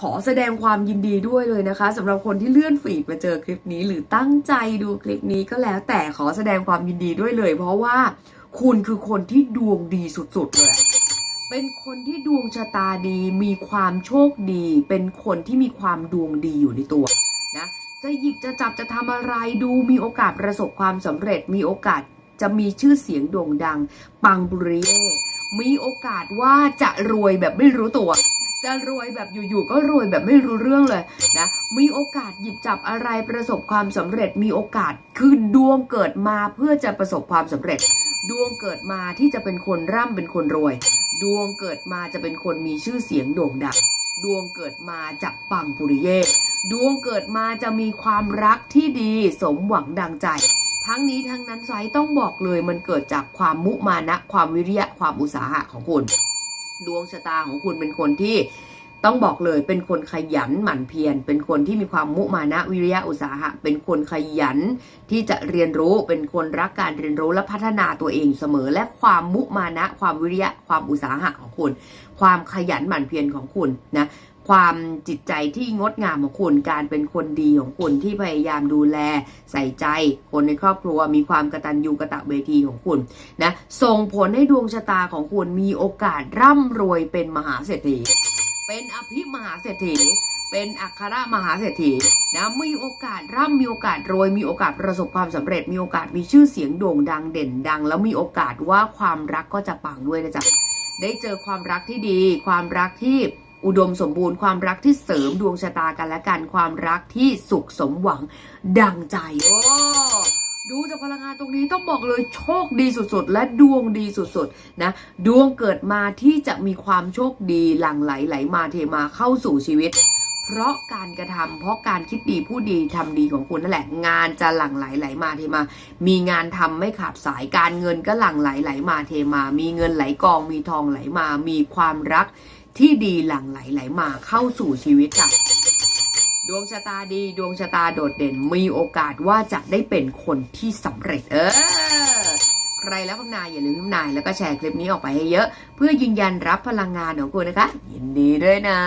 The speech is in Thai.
ขอแสดงความยินดีด้วยเลยนะคะสำหรับคนที่เลื่อนฟีดมาเจอคลิปนี้ หรือตั้งใจดูคลิปนี้ก็แล้วแต่ขอแสดงความยินดีด้วยเลย เพราะว่าคุณคือคนที่ดวงดีสุดๆเลยเป็นคนที่ดวงชะตาดีมีความโชคดี เป็นคนที่มีความดวงดีอยู่ในตัวนะจะหยิบจะจับจะทำอะไรดูมีโอกาสประสบความสำเร็จ มีโอกาสจะมีชื่อเสียงโด่งดัง ปังบุริเย่มีโอกาสว่าจะรวยแบบไม่รู้ตัว จะรวยแบบอยู่ๆก็รวยแบบไม่รู้เรื่องเลยนะ มีโอกาสหยิบจับอะไรประสบความสำเร็จ มีโอกาสคือดวงเกิดมาเพื่อจะประสบความสำเร็จ ดวงเกิดมาที่จะเป็นคนร่ำเป็นคนรวย ดวงเกิดมาจะเป็นคนมีชื่อเสียงโด่งดังดวงเกิดมาจะปังปุริเย ดวงเกิดมาจะมีความรักที่ดีสมหวังดังใจ ทั้งนี้ทั้งนั้นไซต้องบอกเลยมันเกิดจากความมุมานะ ความวิริยะความอุตสาหะของคุณ ดวงชะตาของคุณเป็นคนที่ต้องบอกเลยเป็นคนขยันหมั่นเพียร เป็นคนที่มีความมุมานะวิริยะอุตสาหะ เป็นคนขยันที่จะเรียนรู้ เป็นคนรักการเรียนรู้และพัฒนาตัวเองเสมอ และความมุมานะ ความวิริยะ ความอุตสาหะของคุณ ความขยันหมั่นเพียรของคุณนะ ความจิตใจที่งดงามของคุณการเป็นคนดีของคุณที่พยายามดูแลใส่ใจ คนในครอบครัวมีความกระตัญญูกระตะเวทีของคุณนะส่งผลให้ดวงชะตาของคุณมีโอกาสร่ำรวยเป็นมหาเศรษฐี เป็นอภิมหาเศรษฐีเป็นอัครมหาเศรษฐีนะมีโอกาสร่ำมีโอกาสรวยมีโอกาสประสบความสำเร็จ มีโอกาสมีชื่อเสียงโด่งดังเด่นดัง แล้วมีโอกาสว่าความรักก็จะปังด้วยนะจ๊ะได้เจอความรักที่ดี ความรักที่ อุดมสมบูรณ์ความรักที่เสริมดวงชะตากันและกันความรักที่สุขสมหวังดังใจโอ้ดูจากพลังงานตรงนี้ต้องบอกเลยโชคดีสุดๆ และดวงดีสุดๆนะดวงเกิดมาที่จะมีความโชคดีหลั่งไหลไหลมาเทมาเข้าสู่ชีวิต เพราะการกระทำเพราะการคิดดีพูดดีทำดีของคุณนั่นแหละ งานจะหลั่งไหลไหลมาเทมา มีงานทำไม่ขาดสายการเงินก็หลั่งไหลไหลมาเทมา มีเงินไหลกองมีทองไหลมา มีความรัก ที่ดีหลั่งไหลไหลมาเข้าสู่ชีวิตค่ะดวงชะตาดีดวงชะตาโดดเด่นมีโอกาสว่าจะได้เป็นคนที่สำเร็จ เออ ใครแล้วคำนายอย่าลืมคำนายแล้วก็แชร์คลิปนี้ออกไปให้เยอะ เพื่อยืนยันรับพลังงานของคุณนะคะ ยินดีด้วยนะ